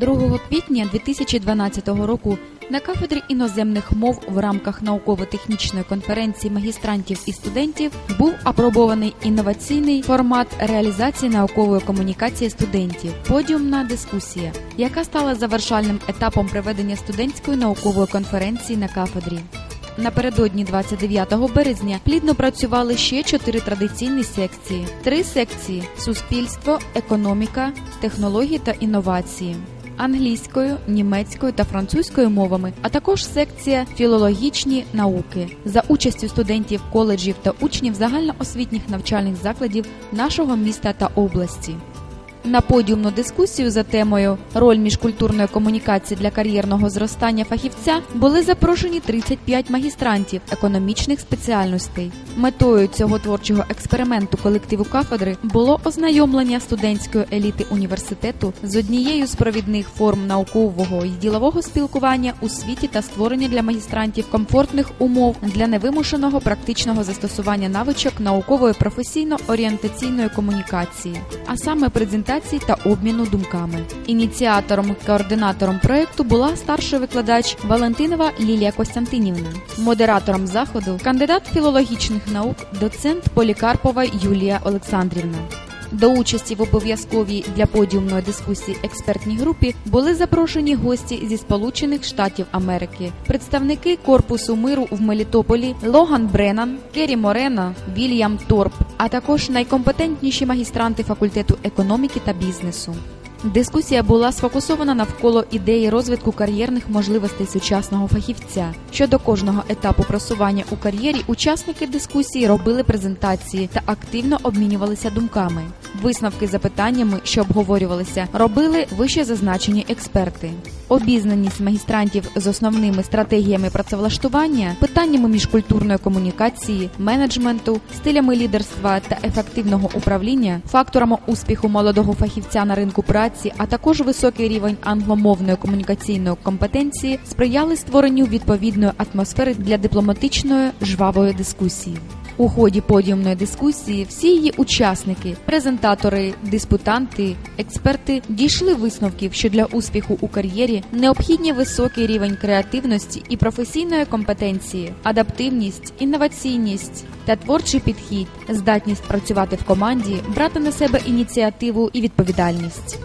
2 квітня 2012 року на кафедрі іноземних мов в рамках науково-технічної конференції магістрантів і студентів був апробований інноваційний формат реалізації наукової комунікації студентів подіумна дискусія, яка стала завершальним етапом проведення студентської наукової конференції на кафедрі. Напередодні 29 березня плідно працювали ще чотири традиційні секції: три секції суспільство, економіка, технології та інновації. Англійською, німецькою та французькою мовами, а також секція філологічні науки за участю студентів коледжів та учнів загальноосвітніх навчальних закладів нашого міста та області. На подіумну дискусію за темою Роль міжкультурної комунікації для кар'єрного зростання фахівця були запрошені 35 магістрантів економічних спеціальностей. Метою цього творчого експерименту колективу кафедри було ознайомлення студентської еліти університету з однією з провідних форм наукового і ділового спілкування у світі та створення для магістрантів комфортних умов для невимушеного практичного застосування навичок наукової професійно-орієнтаційної комунікації, а саме презентації та обміну думками. Ініціатором координатором проекту була старший викладач Валентинова Лілія Костянтинівна, модератором заходу кандидат філологічних наук, доцент Полікарпова Юлія Олександрівна. До участі в обов'язковій для подіумної дискусії експертній групі були запрошені гості зі Сполучених Штатів Америки, представники корпусу миру в Мелітополі Логан Бреннан, Керрі Морена, Вільям Торп, а також найкомпетентніші магістранти факультету економіки та бізнесу. Дискусія була сфокусована навколо ідеї розвитку кар'єрних можливостей сучасного фахівця. Щодо кожного етапу просування у кар'єрі, учасники дискусії робили презентації та активно обмінювалися думками. Висновки за питаннями, що обговорювалися, робили вище зазначені експерти. Обізнаність магістрантів з основними стратегіями працевлаштування, питаннями міжкультурної комунікації, менеджменту, стилями лідерства та ефективного управління, факторами успіху молодого фахівця на ринку праці, а також високий рівень англомовної комунікаційної компетенції сприяли створенню відповідної атмосфери для дипломатичної жвавої дискусії. У ході подіумної дискусії всі її учасники, презентатори, диспутанти, експерти дійшли висновків, що для успіху у кар'єрі необхідні високий рівень креативності і професійної компетенції, адаптивність, інноваційність та творчий підхід, здатність працювати в команді, брати на себе ініціативу і відповідальність.